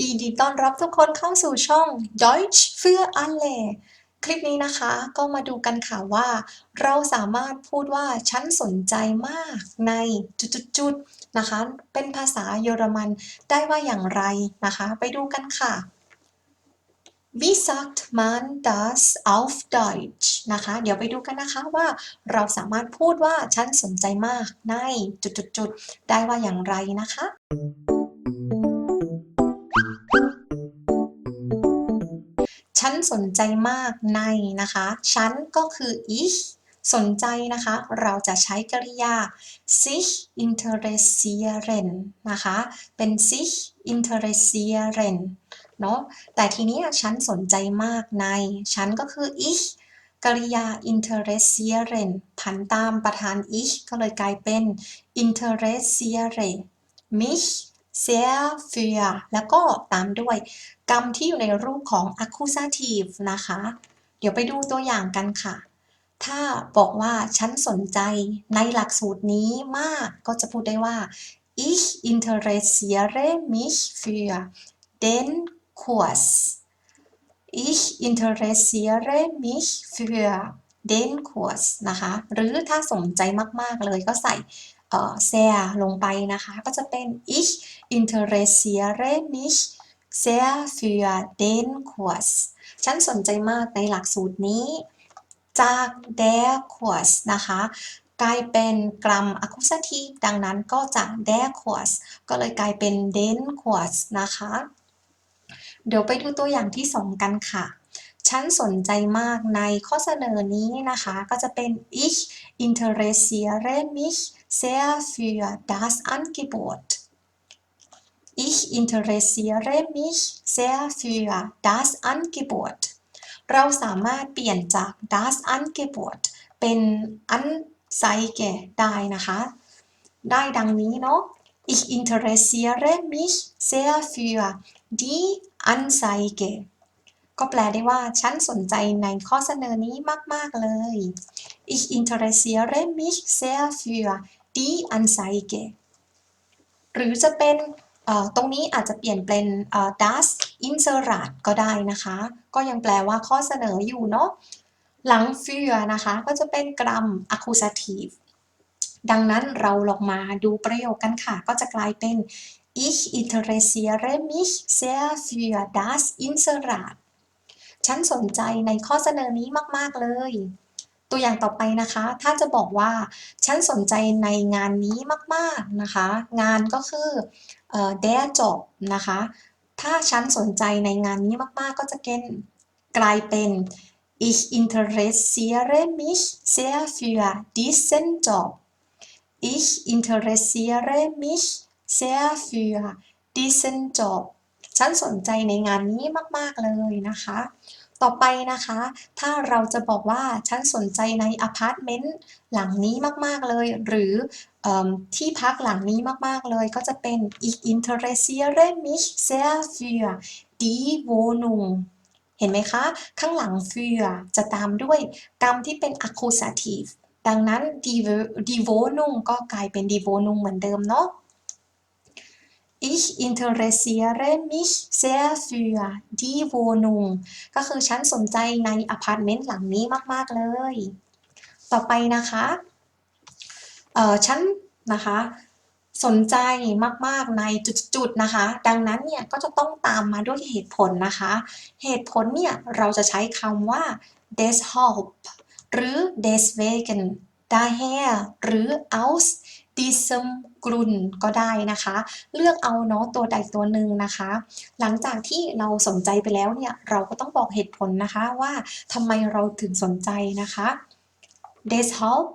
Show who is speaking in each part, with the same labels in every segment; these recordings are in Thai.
Speaker 1: ยินดีต้อนรับทุกคนเข้าสู่ช่อง Deutsch für alle คลิปนี้นะคะก็มาดูกันค่ะว่า เราสามารถพูดว่าฉันสนใจมากในจุดๆนะคะ เป็นภาษาเยอรมันได้ว่าอย่างไรนะคะ ไปดูกันค่ะ Wie sagt man das auf Deutsch นะคะ เดี๋ยวไปดูกันนะคะว่าเราสามารถพูดว่าฉันสนใจมากในจุดๆได้ว่าอย่างไรนะคะ สนใจมากในนะคะ ฉันก็คือ ich สนใจนะคะ เราจะใช้กริยา sich interessieren นะคะ เป็น sich interessieren เนาะแต่ทีนี้ฉันสนใจมากใน ฉันก็คือ ich กริยา interessieren ผันตามประธาน ich ก็เลยกลายเป็น interessiere mich sehr für แล้วก็ตามด้วยกรรมที่อยู่ในรูปของ accusative นะคะ เดี๋ยวไปดูตัวอย่างกันค่ะ ถ้าบอกว่าฉันสนใจในหลักสูตรนี้มากก็จะพูดได้ว่า ich interessiere mich für den Kurs ich interessiere mich für den Kurs นะคะ หรือถ้าสนใจมาก ๆ เลยก็ใส่ sehr ลงไปนะคะ ก็จะเป็น ich interessiere mich sehr für den Kurs ฉันสนใจมากในหลักสูตรนี้ จาก der Kurs นะคะกลายเป็นกรัม accusative ดังนั้นก็จาก der Kurs ก็เลยกลายเป็น den Kurs นะคะ เดี๋ยวไปดูตัวอย่างที่ 2 กันค่ะฉันสนใจมากในข้อเสนอนี้นะคะ ก็จะเป็น ich interessiere mich sehr für das Angebot ich interessiere mich sehr für das Angebot เราสามารถเปลี่ยนจาก das Angebot เป็น Anzeige ได้นะคะ ได้ดังนี้เนาะ ich interessiere mich sehr für die Anzeige ก็แปลได้ว่า ฉันสนใจในข้อเสนอนี้มาก ๆ เลย ich interessiere mich sehr für die Anzeige หรือจะเป็นตรงนี้อาจจะเปลี่ยนเป็นเอ่อ das Inserat ก็ได้นะคะ ก็ยังแปลว่าข้อเสนออยู่เนาะหลัง für นะคะ ก็จะเป็นกรัม accusative ดังนั้นเราลองมาดูประโยคกันค่ะ ก็จะกลายเป็น ich interessiere mich sehr für das Inserat ฉันสนใจในข้อเสนอนี้มาก ๆ เลย ตัวอย่างต่อไปนะคะ ถ้าจะบอกว่าฉันสนใจในงานนี้มากๆนะคะ งานก็คือเอ่อ der Job นะคะ ถ้าฉันสนใจในงานนี้มากๆ ก็จะเป็นกลายเป็น ich interessiere mich sehr für diesen Job ich interessiere mich sehr für diesen Job ฉันสนใจในงานนี้มากๆเลยนะคะ ต่อไปนะคะ ถ้าเราจะบอกว่าฉันสนใจในอพาร์ตเมนต์หลังนี้มาก ๆ เลย หรืออที่พักหลังนี้มาก ๆ เลยก็จะเป็น ich interessiere mich sehr für die Wohnung เห็นไหมคะ ข้างหลัง für จะตามด้วยกรรมที่เป็น accusative ดังนั้น die die Wohnung ก็กลายเป็น die Wohnung เหมือนเดิมเนาะ Ich interessiere mich sehr für die Wohnung ก็คือฉันสนใจในอพาร์ตเมนต์หลังนี้มาก ๆ เลย ต่อไปนะคะ เอ่อ ฉันนะคะ สนใจมาก ๆ ในจุด ๆ นะคะ ดังนั้นเนี่ย ก็จะต้องตามมาด้วยเหตุผลนะคะ เหตุผลเนี่ย เราจะใช้คำว่า deshalb หรือ deswegen daher หรือ aus diesem Grund ก็ได้นะคะ เลือกเอาเนาะตัวใดตัวหนึ่งนะคะ หลังจากที่เราสนใจไปแล้วเนี่ยเราก็ต้องบอกเหตุผลนะคะว่าทำไมเราถึงสนใจนะคะ deshalb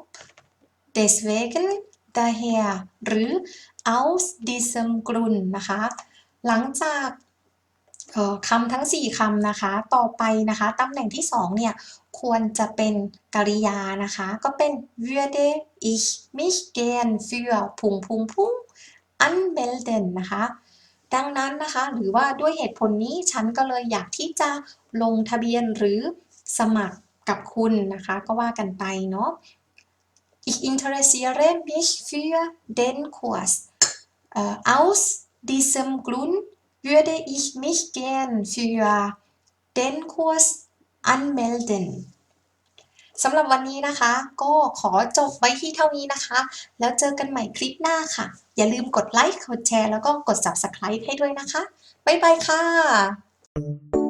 Speaker 1: deswegen daher หรือ aus diesem Grund นะคะ หลังจาก คำทั้ง 4คำนะคะ ต่อไปนะคะตำแหน่งที่ 2 เนี่ย ควรจะเป็นกริยานะคะ ก็เป็น würde ich mich gern für พุงพุงพุง anmelden นะคะ ดังนั้นนะคะ หรือว่าด้วยเหตุผลนี้ฉันก็เลยอยากที่จะลงทะเบียนหรือสมัครกับคุณนะคะ ก็ว่ากันไปเนาะ ich interessiere mich für den Kurs aus diesem Grund würde ich mich gern für den Kurs anmelden สำหรับวันนี้นะคะ ก็ขอจบไว้ที่เท่านี้นะคะ แล้วเจอกันใหม่คลิปหน้าค่ะ อย่าลืมกดไลค์ กดแชร์ แล้วก็กด subscribe ให้ด้วยนะคะ บ๊ายบายค่ะ